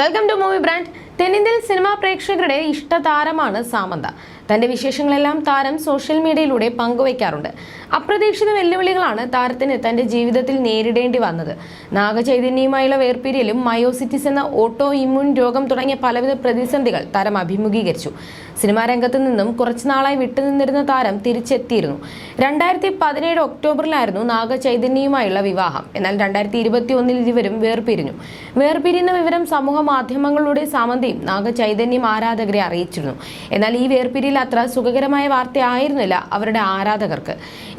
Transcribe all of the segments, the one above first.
Welcome to movie brand തെന്നിന്ത്യൻ സിനിമാ പ്രേക്ഷകരുടെ ഇഷ്ടതാരമാണ് സാമന്ത. തന്റെ വിശേഷങ്ങളെല്ലാം താരം സോഷ്യൽ മീഡിയയിലൂടെ പങ്കുവയ്ക്കാറുണ്ട്. അപ്രതീക്ഷിത വെല്ലുവിളികളാണ് താരത്തിന് തന്റെ ജീവിതത്തിൽ നേരിടേണ്ടി വന്നത്. നാഗചൈതന്യവുമായുള്ള വേർപിരിയലും മയോസിറ്റിസ് എന്ന ഓട്ടോ ഇമ്മ്യൂൺ രോഗം തുടങ്ങിയ പലവിധ പ്രതിസന്ധികൾ താരം അഭിമുഖീകരിച്ചു. സിനിമാ രംഗത്ത് നിന്നും കുറച്ചു നാളായി വിട്ടുനിന്നിരുന്ന താരം തിരിച്ചെത്തിയിരുന്നു. രണ്ടായിരത്തി പതിനേഴ് ഒക്ടോബറിലായിരുന്നു നാഗചൈതന്യവുമായുള്ള വിവാഹം. എന്നാൽ രണ്ടായിരത്തി ഇരുപത്തി ഒന്നിൽ ഇരുവരും വേർപിരിഞ്ഞു. വേർപിരിയുന്ന വിവരം സമൂഹ മാധ്യമങ്ങളിലൂടെ സാമന്തിയും നാഗചൈതന്യം ആരാധകരെ അറിയിച്ചിരുന്നു. എന്നാൽ ഈ വേർപിരിയിൽ അത്ര സുഖകരമായ വാർത്തയായിരുന്നില്ല അവരുടെ ആരാധകർക്ക്.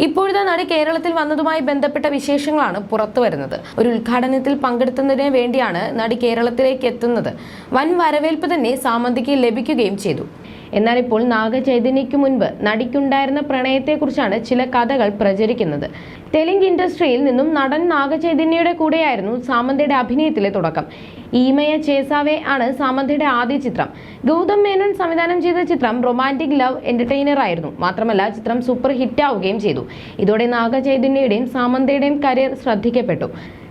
ഇപ്പോഴത്തെ നടി കേരളത്തിൽ വന്നതുമായി ബന്ധപ്പെട്ട വിശേഷങ്ങളാണ് പുറത്തു വരുന്നത്. ഒരു ഉദ്ഘാടനത്തിൽ പങ്കെടുത്തതിന് വേണ്ടിയാണ് നടി കേരളത്തിലേക്ക് എത്തുന്നത്. വൻ വരവേൽപ്പ് തന്നെ സാമന്തിക്ക് ലഭിക്കുകയും ചെയ്തു. എന്നാൽ ഇപ്പോൾ നാഗചൈതന്യയ്ക്ക് മുൻപ് നടിക്കുണ്ടായിരുന്ന പ്രണയത്തെക്കുറിച്ചാണ് ചില കഥകൾ പ്രചരിക്കുന്നത്. തെലുങ്ക് ഇൻഡസ്ട്രിയിൽ നിന്നും നടൻ നാഗചൈതന്യയുടെ കൂടെയായിരുന്നു സാമന്തയുടെ അഭിനയത്തിലെ തുടക്കം. ഈമയ ചേസാവേ ആണ് സാമന്തയുടെ ആദ്യ ചിത്രം. ഗൗതം മേനോൻ സംവിധാനം ചെയ്ത ചിത്രം റൊമാന്റിക് ലവ് എന്റർടൈനർ ആയിരുന്നു. മാത്രമല്ല ചിത്രം സൂപ്പർ ഹിറ്റ് ആവുകയും ചെയ്തു. ഇതോടെ നാഗചൈതന്യയുടെയും സാമന്തയുടെയും കരിയർ ശ്രദ്ധിക്കപ്പെട്ടു.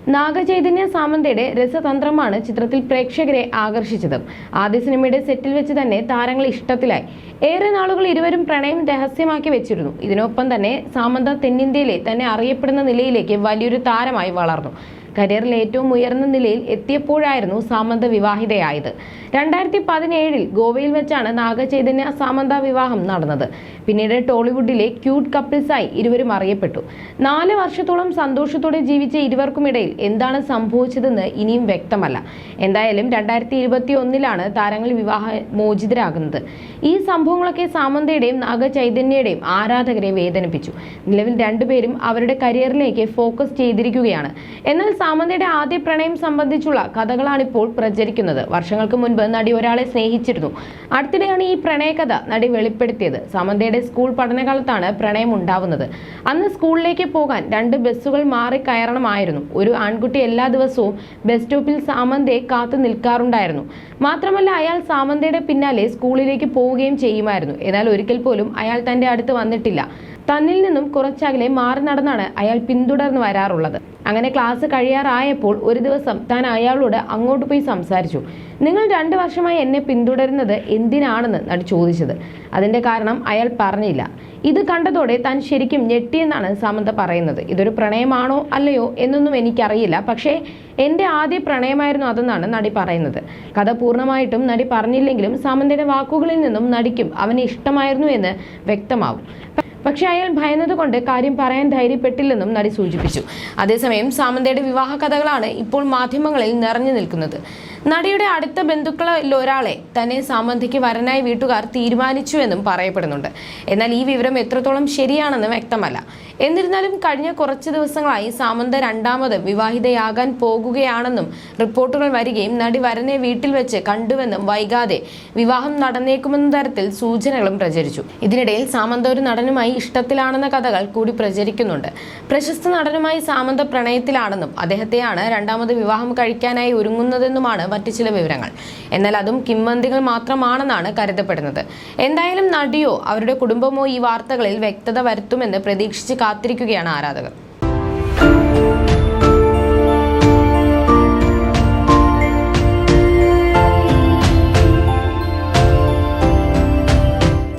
നാഗചൈതന്യ സാമന്തയുടെ രസതന്ത്രമാണ് ചിത്രത്തിൽ പ്രേക്ഷകരെ ആകർഷിച്ചത്. ആദ്യ സിനിമയുടെ സെറ്റിൽ വെച്ച് തന്നെ താരങ്ങൾ ഇഷ്ടത്തിലായി. ഏറെ നാളുകൾ ഇരുവരും പ്രണയം രഹസ്യമാക്കി വെച്ചിരുന്നു. ഇതിനൊപ്പം തന്നെ സാമന്ത തെന്നിന്ത്യയിലെ തന്നെ അറിയപ്പെടുന്ന നിലയിലേക്ക് വലിയൊരു താരമായി വളർന്നു. കരിയറിൽ ഏറ്റവും ഉയർന്ന നിലയിൽ എത്തിയപ്പോഴായിരുന്നു സാമന്ത വിവാഹിതയായത്. രണ്ടായിരത്തി പതിനേഴിൽ ഗോവയിൽ വെച്ചാണ് നാഗചൈതന്യ സാമന്ത വിവാഹം നടന്നത്. പിന്നീട് ടോളിവുഡിലെ ക്യൂട്ട് കപ്പിൾസായി ഇരുവരും അറിയപ്പെട്ടു. നാല് വർഷത്തോളം സന്തോഷത്തോടെ ജീവിച്ച ഇരുവർക്കുമിടയിൽ എന്താണ് സംഭവിച്ചതെന്ന് ഇനിയും വ്യക്തമല്ല. എന്തായാലും രണ്ടായിരത്തി ഇരുപത്തി ഒന്നിലാണ് താരങ്ങൾ വിവാഹ മോചിതരാകുന്നത്. ഈ സംഭവങ്ങളൊക്കെ സാമന്തയുടെയും നാഗചൈതന്യയുടെയും ആരാധകരെ വേദനിപ്പിച്ചു. നിലവിൽ രണ്ടുപേരും അവരുടെ കരിയറിലേക്ക് ഫോക്കസ് ചെയ്തിരിക്കുകയാണ്. എന്നാൽ സാമന്തയുടെ ആദ്യ പ്രണയം സംബന്ധിച്ചുള്ള കഥകളാണ് ഇപ്പോൾ പ്രചരിക്കുന്നത്. വർഷങ്ങൾക്ക് മുൻപ് നടി ഒരാളെ സ്നേഹിച്ചിരുന്നു. അടുത്തിടെയാണ് ഈ പ്രണയകഥ നടി വെളിപ്പെടുത്തിയത്. സാമന്തയുടെ സ്കൂൾ പഠനകാലത്താണ് പ്രണയം ഉണ്ടാവുന്നത് അന്ന് സ്കൂളിലേക്ക് പോകാൻ രണ്ട് ബസ്സുകൾ മാറി കയറണമായിരുന്നു. ഒരു ആൺകുട്ടി എല്ലാ ദിവസവും ബസ് സ്റ്റോപ്പിൽ സാമന്തയെ കാത്തു നിൽക്കാറുണ്ടായിരുന്നു. മാത്രമല്ല അയാൾ സാമന്തയുടെ പിന്നാലെ സ്കൂളിലേക്ക് പോവുകയും ചെയ്യുമായിരുന്നു. എന്നാൽ ഒരിക്കൽ പോലും അയാൾ തന്റെ അടുത്ത് വന്നിട്ടില്ല. തന്നിൽ നിന്നും കുറച്ചകലെ മാറി നടന്നാണ് അയാൾ പിന്തുടർന്ന് വരാറുള്ളത്. അങ്ങനെ ക്ലാസ് കഴിയാറായപ്പോൾ ഒരു ദിവസം താൻ അയാളോട് അങ്ങോട്ട് പോയി സംസാരിച്ചു. നിങ്ങൾ രണ്ട് വർഷമായി എന്നെ പിന്തുടരുന്നത് എന്തിനാണെന്ന് നടി ചോദിച്ചത്. അതിന്റെ കാരണം അയാൾ പറഞ്ഞില്ല. ഇത് കണ്ടതോടെ താൻ ശരിക്കും ഞെട്ടിയെന്നാണ് സാമന്ത പറയുന്നത്. ഇതൊരു പ്രണയമാണോ അല്ലയോ എന്നൊന്നും എനിക്കറിയില്ല. പക്ഷേ എന്റെ ആദ്യ പ്രണയമായിരുന്നു അതെന്നാണ് നടി പറയുന്നത്. കഥ പൂർണമായിട്ടും നടി പറഞ്ഞില്ലെങ്കിലും സാമന്തയുടെ വാക്കുകളിൽ നിന്നും നടിക്കും അവന് ഇഷ്ടമായിരുന്നു എന്ന് വ്യക്തമാവും. പക്ഷെ അയാൾ ഭയന്നതുകൊണ്ട് കാര്യം പറയാൻ ധൈര്യപ്പെട്ടില്ലെന്നും നടി സൂചിപ്പിച്ചു. അതേസമയം സാമന്തയുടെ വിവാഹ കഥകളാണ് ഇപ്പോൾ മാധ്യമങ്ങളിൽ നിറഞ്ഞു നിൽക്കുന്നത്. നടിയുടെ അടുത്ത ബന്ധുക്കളിൽ ഒരാളെ തന്നെ സാമന്തയ്ക്ക് വരനായി വീട്ടുകാർ തീരുമാനിച്ചുവെന്നും പറയപ്പെടുന്നുണ്ട്. എന്നാൽ ഈ വിവരം എത്രത്തോളം ശരിയാണെന്ന് വ്യക്തമല്ല. എന്നിരുന്നാലും കഴിഞ്ഞ കുറച്ച് ദിവസങ്ങളായി സാമന്ത രണ്ടാമത് വിവാഹിതയാകാൻ പോകുകയാണെന്നും റിപ്പോർട്ടുകൾ വരികയും നടി വരനെ വീട്ടിൽ വെച്ച് കണ്ടുവെന്നും വൈകാതെ വിവാഹം നടന്നേക്കുമെന്ന തരത്തിൽ സൂചനകളും പ്രചരിച്ചു. ഇതിനിടയിൽ സാമന്ത ഒരു നടനുമായി ഇഷ്ടത്തിലാണെന്ന കഥകൾ കൂടി പ്രചരിക്കുന്നുണ്ട്. പ്രശസ്ത നടനുമായി സാമന്ത പ്രണയത്തിലാണെന്നും അദ്ദേഹത്തെയാണ് രണ്ടാമത് വിവാഹം കഴിക്കാനായി ഒരുങ്ങുന്നതെന്നുമാണ് മറ്റു ചില വിവരങ്ങൾ. എന്നാൽ അതും കിംവന്തികൾ മാത്രമാണെന്നാണ് കരുതപ്പെടുന്നത്. എന്തായാലും നടിയോ അവരുടെ കുടുംബമോ ഈ വാർത്തകളിൽ വ്യക്തത വരുത്തുമെന്ന് പ്രതീക്ഷിച്ച് കാത്തിരിക്കുകയാണ് ആരാധകർ.